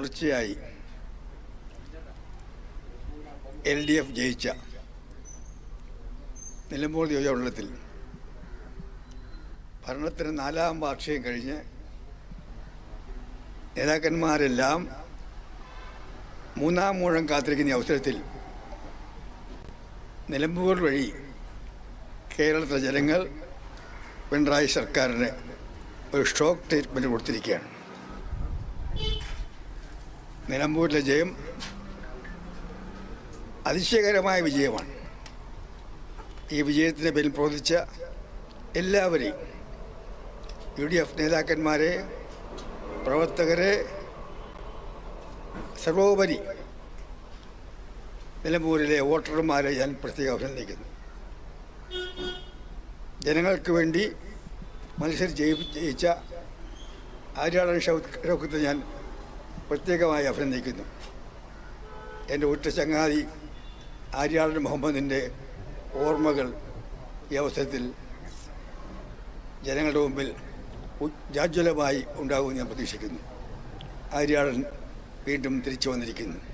തുടർച്ചയായി L D F ജയിച്ച നിലമ്പൂർ നിയോജകമണ്ഡലത്തിൽ ഭരണത്തിന് നാലാം വാർഷികം കഴിഞ്ഞ് നേതാക്കന്മാരെല്ലാം മൂന്നാം മൂഴം കാത്തിരിക്കുന്ന അവസരത്തിൽ നിലമ്പൂർ വഴി കേരളത്തിലെ ജനങ്ങൾ പിണറായി സർക്കാരിന് ഒരു ഷോക്ക് ട്രീറ്റ്മെന്റ് കൊടുത്തിരിക്കുകയാണ്. നിലമ്പൂരിലെ ജയം അതിശയകരമായ വിജയമാണ്. ഈ വിജയത്തിന് പേരിൽ പ്രവർത്തിച്ച എല്ലാവരെയും യു ഡി എഫ് നേതാക്കന്മാരെ പ്രവർത്തകരെ സർവോപരി നിലമ്പൂരിലെ വോട്ടർമാരെ ഞാൻ പ്രത്യേകം അഭിനന്ദിക്കുന്നു. ജനങ്ങൾക്ക് വേണ്ടി മത്സരം ജയി- ജയിച്ച ആര്യാടൻ ഷൗക്കത്തെ ഞാൻ പ്രത്യേകമായി അഭിനന്ദിക്കുന്നു. എന്റെ ഉറ്റ ചങ്ങാതി ആര്യാടൻ മുഹമ്മദിന്റെ ഓർമ്മകൾ ഈ അവസരത്തിൽ ജനങ്ങളുടെ മുമ്പിൽ ഉജ്ജ്വലമായി ഉണ്ടാകുമെന്ന് ഞാൻ പ്രതീക്ഷിക്കുന്നു. ആര്യാടൻ വീണ്ടും തിരിച്ചു വന്നിരിക്കുന്നു.